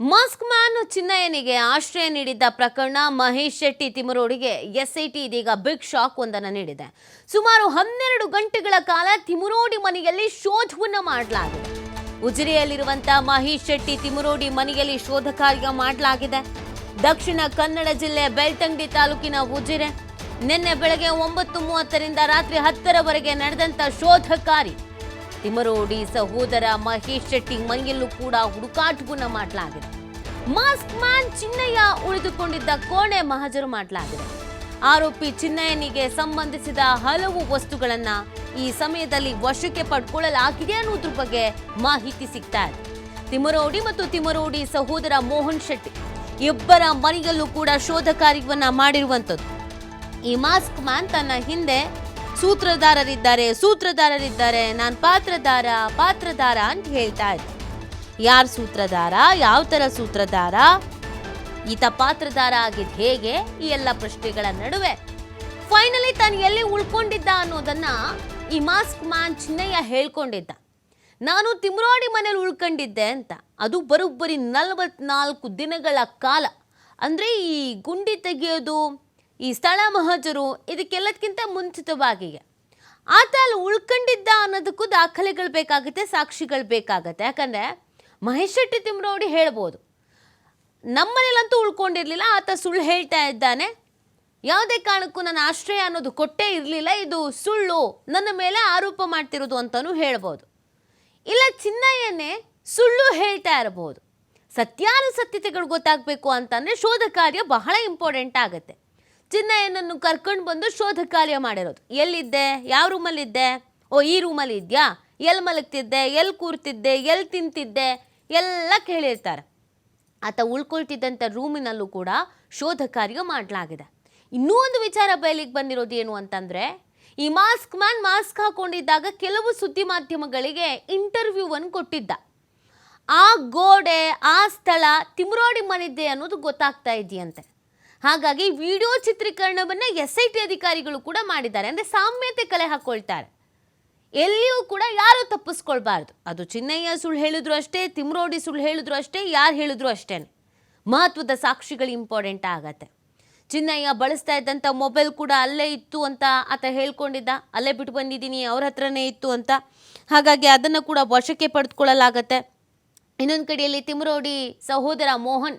Mask man ಚಿನ್ನಯ್ಯನಿಗೆ ಆಶ್ರಯ ನೀಡಿದ್ದ ಪ್ರಕರಣ ಮಹೇಶ್ ಶೆಟ್ಟಿ ತಿಮರೋಡಿಗೆ ಎಸ್ಐಟಿ ಇದೀಗ ಬಿಗ್ ಶಾಕ್ ಒಂದನ್ನು ನೀಡಿದೆ. ಸುಮಾರು ಹನ್ನೆರಡು ಗಂಟೆಗಳ ಕಾಲ ತಿಮರೋಡಿ ಮನೆಯಲ್ಲಿ ಶೋಧವನ್ನು ಮಾಡಲಾಗಿದೆ. ಉಜಿರೆಯಲ್ಲಿರುವಂತ ಮಹೇಶ್ ಶೆಟ್ಟಿ ತಿಮರೋಡಿ ಮನೆಯಲ್ಲಿ ಶೋಧ ಕಾರ್ಯ ಮಾಡಲಾಗಿದೆ. ದಕ್ಷಿಣ ಕನ್ನಡ ಜಿಲ್ಲೆ ಬೆಳ್ತಂಗಡಿ ತಾಲೂಕಿನ ಉಜಿರೆ. ನಿನ್ನೆ ಬೆಳಗ್ಗೆ ಒಂಬತ್ತು ಮೂವತ್ತರಿಂದ ರಾತ್ರಿ ಹತ್ತರವರೆಗೆ ನಡೆದಂತ ಶೋಧ ಕಾರ್ಯ ತಿಮರೋಡಿ ಸಹೋದರ ಮಹೇಶ್ ಶೆಟ್ಟಿ ಮನೆಯಲ್ಲೂ ಕೂಡ ಹುಡುಕಾಟವನ್ನ ಮಾಡಲಾಗಿದೆ. ಮಾಸ್ಕ್ ಮ್ಯಾನ್ ಚಿನ್ನಯ್ಯ ಉಳಿದುಕೊಂಡಿದ್ದ ಕೋಣೆ ಮಹಜರು ಮಾಡಲಾಗಿದೆ. ಆರೋಪಿ ಚಿನ್ನಯ್ಯನಿಗೆ ಸಂಬಂಧಿಸಿದ ಹಲವು ವಸ್ತುಗಳನ್ನ ಈ ಸಮಯದಲ್ಲಿ ವಶಕ್ಕೆ ಪಡ್ಕೊಳ್ಳಲಾಗಿದೆ ಅನ್ನೋದ್ರ ಬಗ್ಗೆ ಮಾಹಿತಿ ಸಿಗ್ತಾ ಇದೆ. ತಿಮರೋಡಿ ಮತ್ತು ತಿಮರೋಡಿ ಸಹೋದರ ಮೋಹನ್ ಶೆಟ್ಟಿ ಇಬ್ಬರ ಮನೆಯಲ್ಲೂ ಕೂಡ ಶೋಧ ಕಾರ್ಯವನ್ನ ಮಾಡಿರುವಂಥದ್ದು. ಈ ಮಾಸ್ಕ್ ಮ್ಯಾನ್ ತನ್ನ ಹಿಂದೆ ಸೂತ್ರಧಾರರಿದ್ದಾರೆ ಸೂತ್ರಧಾರರಿದ್ದಾರೆ, ನಾನು ಪಾತ್ರಧಾರ ಪಾತ್ರಧಾರ ಅಂತ ಹೇಳ್ತಾ ಇದ್ದೆ. ಯಾರು ಸೂತ್ರಧಾರ, ಯಾವ ಥರ ಸೂತ್ರಧಾರ? ಈತ ಪಾತ್ರಧಾರ ಆಗಿದ್ ಹೇಗೆ? ಈ ಎಲ್ಲ ಪ್ರಶ್ನೆಗಳ ನಡುವೆ. ಫೈನಲಿ ತಾನು ಎಲ್ಲಿ ಉಳ್ಕೊಂಡಿದ್ದ ಅನ್ನೋದನ್ನ ಈ ಮಾಸ್ಕ್ ಮ್ಯಾನ್ ಚಿನ್ನಯ್ಯ ಹೇಳ್ಕೊಂಡಿದ್ದ. ನಾನು ತಿಮ್ರೋಡಿ ಮನೇಲಿ ಉಳ್ಕೊಂಡಿದ್ದೆ ಅಂತ. ಅದು ಬರೋಬ್ಬರಿ ನಲವತ್ನಾಲ್ಕು ದಿನಗಳ ಕಾಲ. ಅಂದರೆ ಈ ಗುಂಡಿ ತೆಗೆಯೋದು ಈ ಸ್ಥಳ ಮಹಜರು ಇದಕ್ಕೆಲ್ಲದಕ್ಕಿಂತ ಮುಂಚಿತವಾಗಿ ಆತ ಅಲ್ಲಿ ಉಳ್ಕೊಂಡಿದ್ದ ಅನ್ನೋದಕ್ಕೂ ದಾಖಲೆಗಳು ಬೇಕಾಗುತ್ತೆ, ಸಾಕ್ಷಿಗಳು ಬೇಕಾಗುತ್ತೆ. ಯಾಕಂದರೆ ಮಹೇಶ್ ಶೆಟ್ಟಿ ತಿಮ್ರೋಡಿ ಹೇಳ್ಬೋದು ನಮ್ಮನೇಲಂತೂ ಉಳ್ಕೊಂಡಿರಲಿಲ್ಲ, ಆತ ಸುಳ್ಳು ಹೇಳ್ತಾ ಇದ್ದಾನೆ. ಯಾವುದೇ ಕಾರಣಕ್ಕೂ ನನ್ನ ಆಶ್ರಯ ಅನ್ನೋದು ಕೊಟ್ಟೇ ಇರಲಿಲ್ಲ, ಇದು ಸುಳ್ಳು. ನನ್ನ ಮೇಲೆ ಆರೋಪ ಮಾಡ್ತಿರೋದು ಅಂತಲೂ ಹೇಳ್ಬೋದು. ಇಲ್ಲ, ಚಿನ್ನಯ್ಯನೇ ಸುಳ್ಳು ಹೇಳ್ತಾ ಇರಬಹುದು. ಸತ್ಯಾನುಸತ್ಯತೆಗಳು ಗೊತ್ತಾಗಬೇಕು ಅಂತಂದರೆ ಶೋಧ ಕಾರ್ಯ ಬಹಳ ಇಂಪಾರ್ಟೆಂಟ್ ಆಗುತ್ತೆ. ಚಿನ್ನಯ್ಯನನ್ನು ಕರ್ಕೊಂಡು ಬಂದು ಶೋಧ ಕಾರ್ಯ ಮಾಡಿರೋದು. ಎಲ್ಲಿದ್ದೆ? ಯಾವ ರೂಮಲ್ಲಿದ್ದೆ? ಓ, ಈ ರೂಮಲ್ಲಿ ಇದೆಯಾ? ಎಲ್ಲಿ ಮಲಗ್ತಿದ್ದೆ? ಎಲ್ಲಿ ಕೂರ್ತಿದ್ದೆ? ಎಲ್ಲಿ ತಿಂತಿದ್ದೆ? ಎಲ್ಲ ಕೇಳಿರ್ತಾರೆ. ಆತ ಉಳ್ಕೊಳ್ತಿದ್ದಂಥ ರೂಮಿನಲ್ಲೂ ಕೂಡ ಶೋಧ ಕಾರ್ಯ ಮಾಡಲಾಗಿದೆ. ಇನ್ನೂ ಒಂದು ವಿಚಾರ ಬಯಲಿಗೆ ಬಂದಿರೋದು ಏನು ಅಂತಂದರೆ, ಈ ಮಾಸ್ಕ್ ಮ್ಯಾನ್ ಮಾಸ್ಕ್ ಹಾಕೊಂಡಿದ್ದಾಗ ಕೆಲವು ಸುದ್ದಿ ಮಾಧ್ಯಮಗಳಿಗೆ ಇಂಟರ್ವ್ಯೂವನ್ನು ಕೊಟ್ಟಿದ್ದ. ಆ ಗೋಡೆ, ಆ ಸ್ಥಳ ತಿಮ್ರೋಡಿ ಮನಿದ್ದೆ ಅನ್ನೋದು ಗೊತ್ತಾಗ್ತಾ ಇದೆಯಂತೆ. ಹಾಗಾಗಿ ವಿಡಿಯೋ ಚಿತ್ರೀಕರಣವನ್ನು ಎಸ್ ಐ ಟಿ ಅಧಿಕಾರಿಗಳು ಕೂಡ ಮಾಡಿದ್ದಾರೆ. ಅಂದರೆ ಸಾಮ್ಯತೆ ಕಲೆ ಹಾಕ್ಕೊಳ್ತಾರೆ ಎಲ್ಲಿಯೂ ಕೂಡ ಯಾರು ತಪ್ಪಿಸ್ಕೊಳ್ಬಾರ್ದು. ಅದು ಚಿನ್ನಯ್ಯ ಸುಳ್ಳು ಹೇಳಿದ್ರು ಅಷ್ಟೇ, ತಿಮ್ರೋಡಿ ಸುಳ್ಳು ಹೇಳಿದ್ರು ಅಷ್ಟೇ, ಯಾರು ಹೇಳಿದ್ರು ಅಷ್ಟೇ ಮಹತ್ವದ ಸಾಕ್ಷಿಗಳು ಇಂಪಾರ್ಟೆಂಟ್ ಆಗತ್ತೆ. ಚಿನ್ನಯ್ಯ ಬಳಸ್ತಾ ಇದ್ದಂಥ ಮೊಬೈಲ್ ಕೂಡ ಅಲ್ಲೇ ಇತ್ತು ಅಂತ ಆತ ಹೇಳ್ಕೊಂಡಿದ್ದ. ಅಲ್ಲೇ ಬಿಟ್ಟು ಬಂದಿದ್ದೀನಿ, ಅವ್ರ ಹತ್ರನೇ ಇತ್ತು ಅಂತ. ಹಾಗಾಗಿ ಅದನ್ನು ಕೂಡ ವಶಕ್ಕೆ ಪಡೆದುಕೊಳ್ಳಲಾಗತ್ತೆ ಇನ್ನೊಂದು ಕಡೆಯಲ್ಲಿ ತಿಮ್ರೋಡಿ ಸಹೋದರ ಮೋಹನ್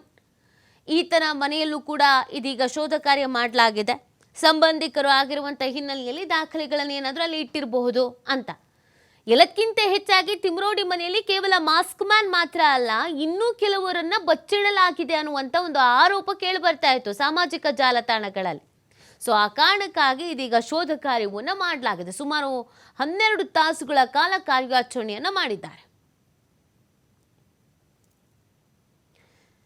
ಈತನ ಮನೆಯಲ್ಲೂ ಕೂಡ ಇದೀಗ ಶೋಧ ಕಾರ್ಯ ಮಾಡಲಾಗಿದೆ. ಸಂಬಂಧಿಕರು ಆಗಿರುವಂಥ ಹಿನ್ನೆಲೆಯಲ್ಲಿ ದಾಖಲೆಗಳನ್ನು ಏನಾದರೂ ಅಲ್ಲಿ ಇಟ್ಟಿರಬಹುದು ಅಂತ. ಎಲ್ಲಕ್ಕಿಂತ ಹೆಚ್ಚಾಗಿ ತಿಮ್ರೋಡಿ ಮನೆಯಲ್ಲಿ ಕೇವಲ ಮಾಸ್ಕ್ ಮ್ಯಾನ್ ಮಾತ್ರ ಅಲ್ಲ, ಇನ್ನೂ ಕೆಲವರನ್ನ ಬಚ್ಚಿಡಲಾಗಿದೆ ಅನ್ನುವಂಥ ಒಂದು ಆರೋಪ ಕೇಳಿ ಬರ್ತಾ ಇತ್ತು ಸಾಮಾಜಿಕ ಜಾಲತಾಣಗಳಲ್ಲಿ. ಸೊ ಆ ಕಾರಣಕ್ಕಾಗಿ ಇದೀಗ ಶೋಧ ಕಾರ್ಯವನ್ನು ಮಾಡಲಾಗಿದೆ. ಸುಮಾರು ಹನ್ನೆರಡು ತಾಸುಗಳ ಕಾಲ ಕಾರ್ಯಾಚರಣೆಯನ್ನು ಮಾಡಿದ್ದಾರೆ.